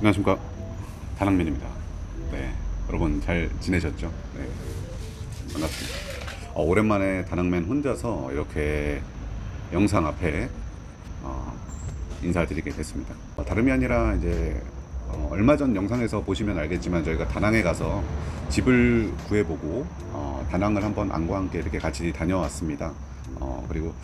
안녕하십니까 다낭맨입니다. 네, 여러분 잘 지내셨죠? 네, 반갑습니다. 어, 오랜만에 다낭맨 혼자서 이렇게 영상 앞에 어, 인사드리게 됐습니다. 어, 다름이 아니라 이제 어, 얼마 전 영상에서 보시면 알겠지만 저희가 다낭에 가서 집을 구해보고 어, 다낭을 한번 안과 함께 이렇게 같이 다녀왔습니다. 어, 그리고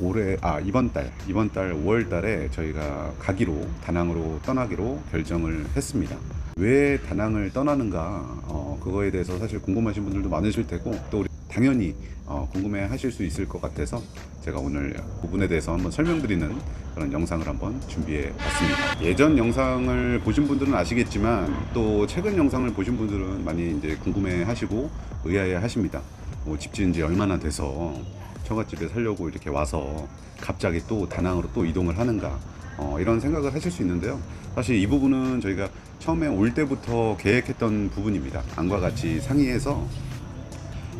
올해 아 이번 달 이번 달 5월 달에 저희가 가기로 다낭으로 떠나기로 결정을 했습니다. 왜 다낭을 떠나는가 어, 그거에 대해서 사실 궁금하신 분들도 많으실 테고 또 우리 당연히 어, 궁금해 하실 수 있을 것 같아서 제가 오늘 부분에 대해서 한번 설명드리는 그런 영상을 한번 준비해 봤습니다. 예전 영상을 보신 분들은 아시겠지만 또 최근 영상을 보신 분들은 많이 이제 궁금해 하시고 의아해 하십니다. 뭐 집 지은 지 얼마나 돼서 처갓집에 살려고 이렇게 와서 갑자기 또 다낭으로 또 이동을 하는가 어, 이런 생각을 하실 수 있는데요. 사실 이 부분은 저희가 처음에 올 때부터 계획했던 부분입니다. 안과 같이 상의해서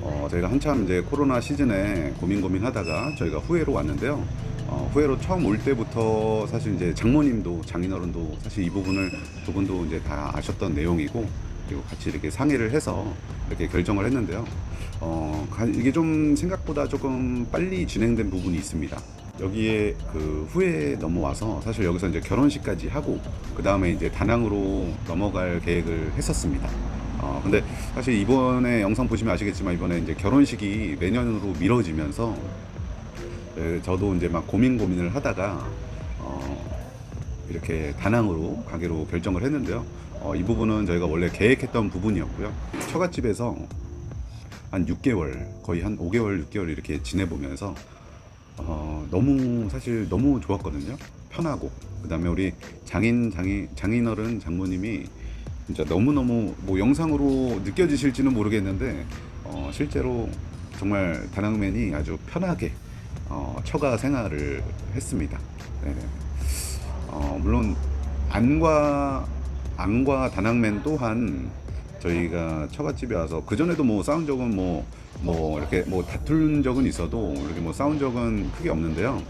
어, 저희가 한참 이제 코로나 시즌에 고민 고민하다가 저희가 후회로 왔는데요. 어, 후회로 처음 올 때부터 사실 이제 장모님도 장인어른도 사실 이 부분을 두 분도 이제 다 아셨던 내용이고 그리고 같이 이렇게 상의를 해서 이렇게 결정을 했는데요. 어, 가- 이게 좀 생각보다 조금 빨리 진행된 부분이 있습니다. 여기에 그 후에 넘어와서 사실 여기서 이제 결혼식까지 하고 그 다음에 이제 다낭으로 넘어갈 계획을 했었습니다. 어, 근데 사실 이번에 영상 보시면 아시겠지만 이번에 이제 결혼식이 내년으로 미뤄지면서 에, 저도 이제 막 고민 고민을 하다가 어, 이렇게 다낭으로 가기로 결정을 했는데요. 어, 이 부분은 저희가 원래 계획했던 부분이었고요. 처갓집에서 한 6개월, 거의 한 5개월, 6개월 이렇게 지내보면서 어, 너무 사실 너무 좋았거든요. 편하고 그다음에 우리 장인 장인 장인어른 장모님이 진짜 너무 너무 뭐 영상으로 느껴지실지는 모르겠는데 어, 실제로 정말 다낭맨이 아주 편하게 어, 처가 생활을 했습니다. 네. 어, 물론 안과 안과 다낭맨 또한 저희가 처갓집에 와서 그 전에도 뭐 싸운 적은 뭐 뭐 이렇게 뭐 다툰 적은 있어도 이렇게 뭐 싸운 적은 크게 없는데요.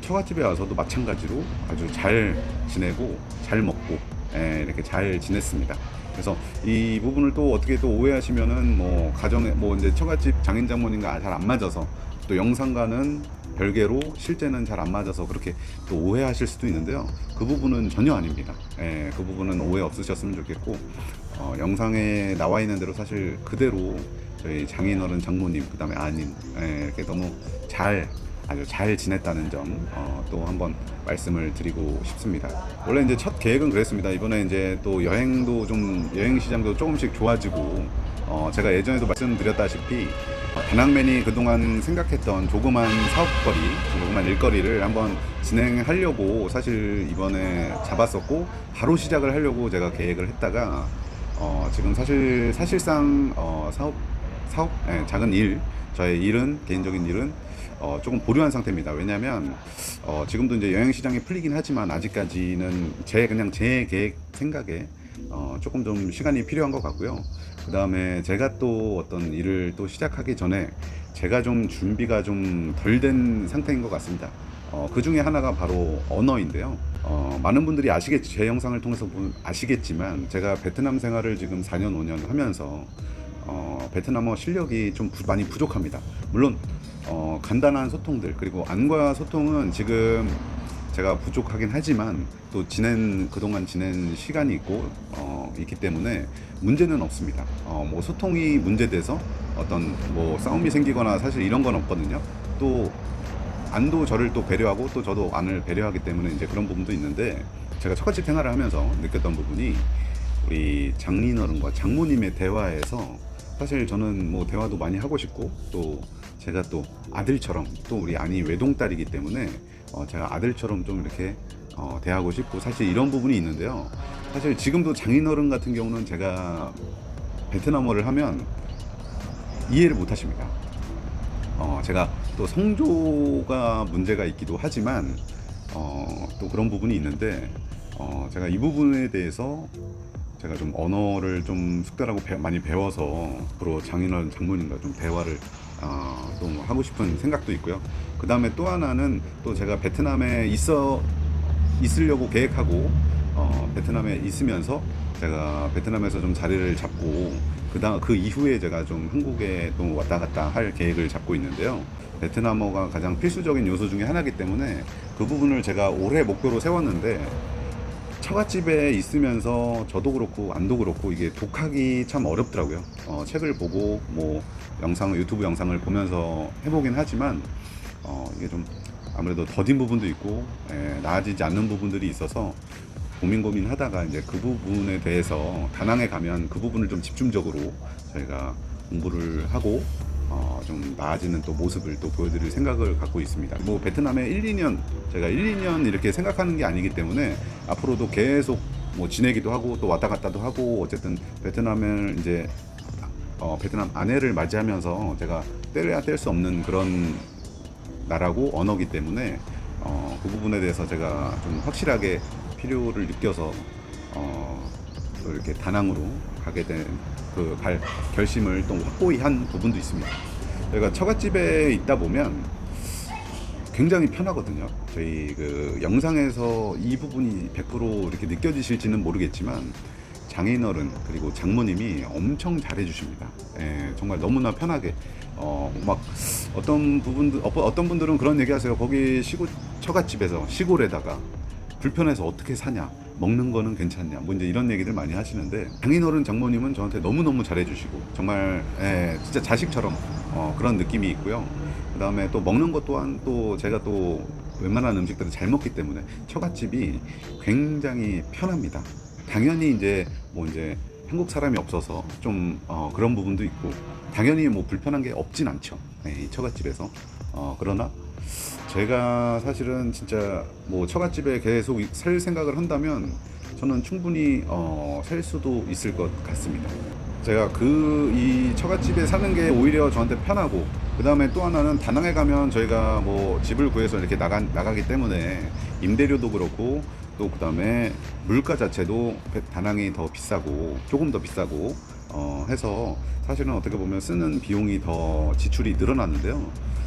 처갓집에 와서도 마찬가지로 아주 잘 지내고 잘 먹고 예, 이렇게 잘 지냈습니다. 그래서 이 부분을 또 어떻게 또 오해하시면은 뭐 가정에 뭐 이제 처갓집 장인 장모님과 잘 안 맞아서 또 영상과는 별개로 실제는 잘 안 맞아서 그렇게 또 오해하실 수도 있는데요. 그 부분은 전혀 아닙니다. 예, 그 부분은 오해 없으셨으면 좋겠고 어, 영상에 나와 있는 대로 사실 그대로 저희 장인어른 장모님 그다음에 아님 예, 이렇게 너무 잘 아주 잘 지냈다는 점 어, 또 한번 말씀을 드리고 싶습니다. 원래 이제 첫 계획은 그랬습니다. 이번에 이제 또 여행도 좀 여행 시장도 조금씩 좋아지고 어, 제가 예전에도 말씀드렸다시피 어, 다낭맨이 그동안 생각했던 조그만 사업거리, 조그만 일거리를 한번 진행하려고 사실 이번에 잡았었고 바로 시작을 하려고 제가 계획을 했다가 어, 지금 사실 사실상 어, 사업 사업 예, 작은 일 저의 일은 개인적인 일은 어, 조금 보류한 상태입니다. 왜냐하면 어, 지금도 이제 여행 시장이 풀리긴 하지만 아직까지는 제 그냥 제 계획 생각에 어, 조금 좀 시간이 필요한 것 같고요. 그 다음에 제가 또 어떤 일을 또 시작하기 전에 제가 좀 준비가 좀 덜 된 상태인 것 같습니다. 어, 그 중에 하나가 바로 언어인데요. 어, 많은 분들이 아시겠지, 제 영상을 통해서 보- 아시겠지만 제가 베트남 생활을 지금 4년, 5년 하면서 어, 베트남어 실력이 좀 부- 많이 부족합니다. 물론 어, 간단한 소통들 그리고 안과 소통은 지금 제가 부족하긴 하지만 또 지낸 그동안 지낸 시간이 있고 어, 있기 때문에 문제는 없습니다. 어, 뭐 소통이 문제돼서 어떤 뭐 싸움이 생기거나 사실 이런 건 없거든요. 또 안도 저를 또 배려하고 또 저도 안을 배려하기 때문에 이제 그런 부분도 있는데 제가 첫갓집 생활을 하면서 느꼈던 부분이 우리 장인어른과 장모님의 대화에서 사실 저는 뭐 대화도 많이 하고 싶고 또 제가 또 아들처럼 또 우리 아니 외동딸이기 때문에 어 제가 아들처럼 좀 이렇게 어 대하고 싶고 사실 이런 부분이 있는데요. 사실 지금도 장인어른 같은 경우는 제가 베트남어를 하면 이해를 못 하십니다. 어, 제가 또 성조가 문제가 있기도 하지만 어, 또 그런 부분이 있는데 어, 제가 이 부분에 대해서 제가 좀 언어를 좀 숙달하고 배- 많이 배워서 앞으로 장인어른 장모님과 좀 대화를 어, 또 하고 싶은 생각도 있고요. 그 다음에 또 하나는 또 제가 베트남에 있어 있으려고 계획하고 어, 베트남에 있으면서 제가 베트남에서 좀 자리를 잡고 그다음 그 이후에 제가 좀 한국에 또 왔다 갔다 할 계획을 잡고 있는데요. 베트남어가 가장 필수적인 요소 중에 하나이기 때문에 그 부분을 제가 올해 목표로 세웠는데 처갓집에 있으면서 저도 그렇고 안도 그렇고 이게 독학이 참 어렵더라고요. 어, 책을 보고 뭐 영상 유튜브 영상을 보면서 해보긴 하지만 어, 이게 좀 아무래도 더딘 부분도 있고 예, 나아지지 않는 부분들이 있어서 고민 고민 하다가 이제 그 부분에 대해서 다낭에 가면 그 부분을 좀 집중적으로 저희가 공부를 하고 어, 좀 나아지는 또 모습을 또 보여드릴 생각을 갖고 있습니다. 뭐 베트남에 1, 2년 제가 1, 2년 이렇게 생각하는 게 아니기 때문에 앞으로도 계속 뭐 지내기도 하고 또 왔다 갔다도 하고 어쨌든 베트남을 이제 어, 베트남 아내를 맞이하면서 제가 뗄래야 뗄 수 없는 그런 나라고 언어기 때문에 어, 그 부분에 대해서 제가 좀 확실하게 필요를 느껴서 어, 또 이렇게 다낭으로 가게 된 그 갈 결심을 또 확고히 한 부분도 있습니다. 저희가 처갓집에 있다 보면 굉장히 편하거든요. 저희 그 영상에서 이 부분이 100% 이렇게 느껴지실지는 모르겠지만 장인어른 그리고 장모님이 엄청 잘해 주십니다. 예, 정말 너무나 편하게 어 막 어떤 부분들 어, 어떤 분들은 그런 얘기 하세요. 거기 시골 처갓집에서 시골에다가 불편해서 어떻게 사냐 먹는 거는 괜찮냐 뭐 이제 이런 얘기들 많이 하시는데 장인어른 장모님은 저한테 너무너무 잘해주시고 정말 예, 진짜 자식처럼 어, 그런 느낌이 있고요 그 다음에 또 먹는 것 또한 또 제가 또 웬만한 음식들을 잘 먹기 때문에 처갓집이 굉장히 편합니다 당연히 이제 뭐 이제 한국 사람이 없어서 좀 어, 그런 부분도 있고 당연히 뭐 불편한 게 없진 않죠 예, 이 처갓집에서 어, 그러나 제가 사실은 진짜 뭐 처갓집에 계속 살 생각을 한다면 저는 충분히 어, 살 수도 있을 것 같습니다. 제가 그 이 처갓집에 사는 게 오히려 저한테 편하고 그 다음에 또 하나는 다낭에 가면 저희가 뭐 집을 구해서 이렇게 나가 나가기 때문에 임대료도 그렇고 또 그 다음에 물가 자체도 배- 다낭이 더 비싸고 조금 더 비싸고 어, 해서 사실은 어떻게 보면 쓰는 비용이 더 지출이 늘어났는데요.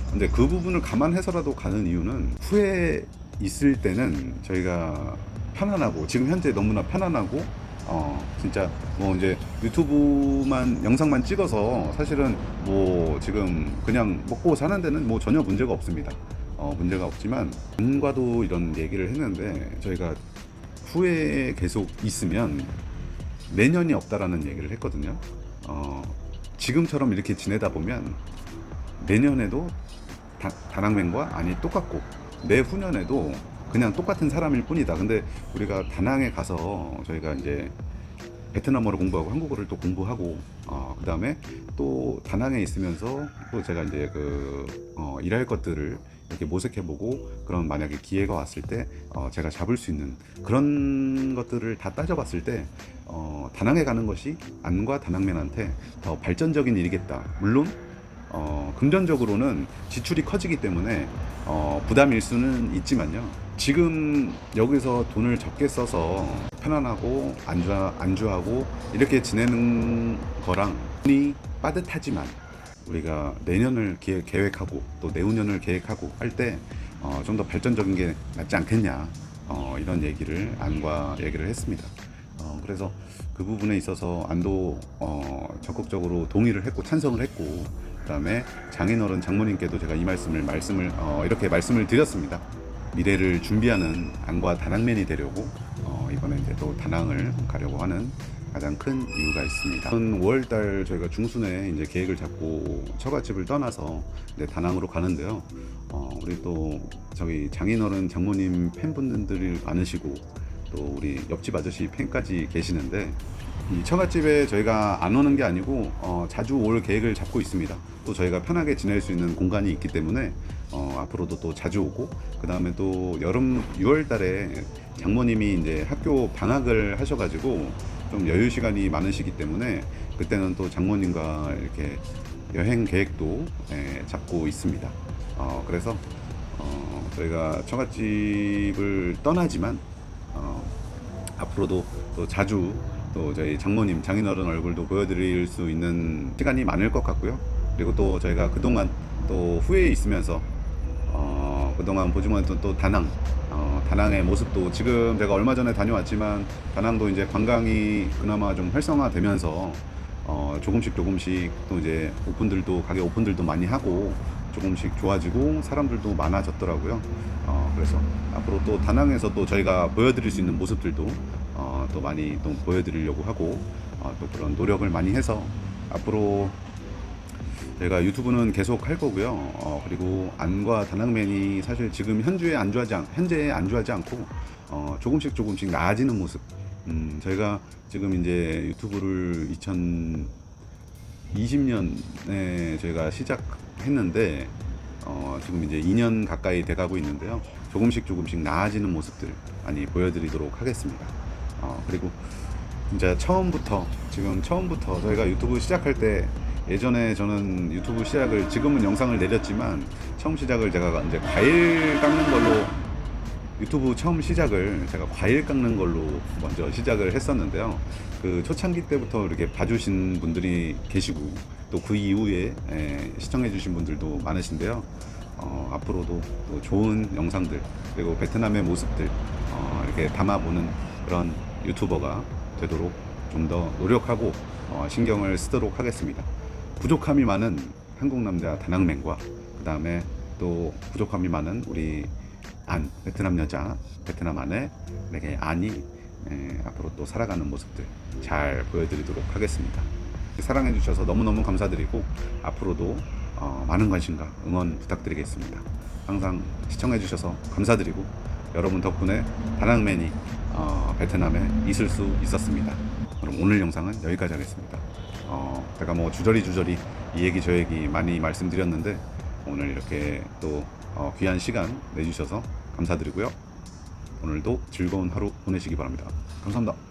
근데 그 부분을 감안해서라도 가는 이유는 후에 있을 때는 저희가 편안하고 지금 현재 너무나 편안하고 어 진짜 뭐 이제 유튜브만 영상만 찍어서 사실은 뭐 지금 그냥 먹고 사는 데는 뭐 전혀 문제가 없습니다. 어 문제가 없지만 안과도 이런 얘기를 했는데 저희가 후에 계속 있으면 내년이 없다라는 얘기를 했거든요. 어 지금처럼 이렇게 지내다 보면 내년에도 다, 다낭맨과 아니 똑같고 내후년에도 그냥 똑같은 사람일 뿐이다. 근데 우리가 다낭에 가서 저희가 이제 베트남어를 공부하고 한국어를 또 공부하고 어, 그 다음에 또 다낭에 있으면서 또 제가 이제 그 어, 일할 것들을 이렇게 모색해보고 그런 만약에 기회가 왔을 때 어, 제가 잡을 수 있는 그런 것들을 다 따져봤을 때 어, 다낭에 가는 것이 안과 다낭맨한테 더 발전적인 일이겠다. 물론 어, 금전적으로는 지출이 커지기 때문에 어, 부담일 수는 있지만요. 지금 여기서 돈을 적게 써서 편안하고 안주, 안주하고 이렇게 지내는 거랑 돈이 빠듯하지만 우리가 내년을 기- 계획하고 또 내후년을 계획하고 할때 어, 좀더 발전적인 게 낫지 않겠냐 어, 이런 얘기를 안과 얘기를 했습니다. 어, 그래서 그 부분에 있어서 안도 어, 적극적으로 동의를 했고 찬성을 했고 그다음에 장인어른 장모님께도 제가 이 말씀을 말씀을 어, 이렇게 말씀을 드렸습니다. 미래를 준비하는 안과 다낭맨이 되려고 어, 이번에 이제 또 다낭을 가려고 하는 가장 큰 이유가 있습니다. 5월달 저희가 중순에 이제 계획을 잡고 처갓집을 떠나서 이제 다낭으로 가는데요. 어, 우리 또 저기 장인어른 장모님 팬분들이 많으시고 또 우리 옆집 아저씨 팬까지 계시는데 이 처갓집에 저희가 안 오는 게 아니고 어, 자주 올 계획을 잡고 있습니다. 또 저희가 편하게 지낼 수 있는 공간이 있기 때문에 어, 앞으로도 또 자주 오고 그 다음에 또 여름 6월달에 장모님이 이제 학교 방학을 하셔가지고 좀 여유 시간이 많으시기 때문에 그때는 또 장모님과 이렇게 여행 계획도 예, 잡고 있습니다. 어, 그래서 어, 저희가 처갓집을 떠나지만 어, 앞으로도 또 자주 또 저희 장모님 장인어른 얼굴도 보여드릴 수 있는 시간이 많을 것 같고요. 그리고 또 저희가 그동안 또 후에 있으면서 어, 그동안 또, 또 다낭 다낭의 모습도 지금 제가 얼마 전에 다녀왔지만 다낭도 이제 관광이 그나마 좀 활성화되면서 어, 조금씩 조금씩 또 이제 오픈들도 가게 오픈들도 많이 하고 조금씩 좋아지고 사람들도 많아졌더라고요. 어, 그래서 앞으로 또 다낭에서 또 저희가 보여드릴 수 있는 모습들도 어, 또 많이 또 보여드리려고 하고 어, 또 그런 노력을 많이 해서 앞으로 저희가 유튜브는 계속 할 거고요. 어, 그리고 안과 다낭맨이 사실 지금 현주에 안주하지 않, 현재에 안주하지 않고 어, 조금씩 조금씩 나아지는 모습. 음, 저희가 지금 이제 유튜브를 2020년에 저희가 시작했는데 어, 지금 이제 2년 가까이 돼가고 있는데요. 조금씩 조금씩 나아지는 모습들 많이 보여드리도록 하겠습니다. 어, 그리고 진짜 처음부터 지금 처음부터 저희가 유튜브 시작할 때 예전에 저는 유튜브 시작을 지금은 영상을 내렸지만 처음 시작을 제가 이제 과일 깎는 걸로 유튜브 처음 시작을 제가 과일 깎는 걸로 먼저 시작을 했었는데요. 그 초창기 때부터 이렇게 봐주신 분들이 계시고 또 그 이후에 에, 시청해주신 분들도 많으신데요. 어, 앞으로도 또 좋은 영상들 그리고 베트남의 모습들 어, 이렇게 담아보는 그런 유튜버가 되도록 좀 더 노력하고 어, 신경을 쓰도록 하겠습니다. 부족함이 많은 한국 남자 다낭맨과 그 다음에 또 부족함이 많은 우리 안 베트남 여자 베트남 아내 내게 안이 에, 앞으로 또 살아가는 모습들 잘 보여드리도록 하겠습니다. 사랑해 주셔서 너무너무 감사드리고 앞으로도 어, 많은 관심과 응원 부탁드리겠습니다. 항상 시청해 주셔서 감사드리고 여러분 덕분에 다낭맨이 어, 베트남에 있을 수 있었습니다. 그럼 오늘 영상은 여기까지 하겠습니다. 어, 제가 뭐 주저리 주저리 이 얘기 저 얘기 많이 말씀드렸는데 오늘 이렇게 또 어, 귀한 시간 내주셔서 감사드리고요. 오늘도 즐거운 하루 보내시기 바랍니다. 감사합니다.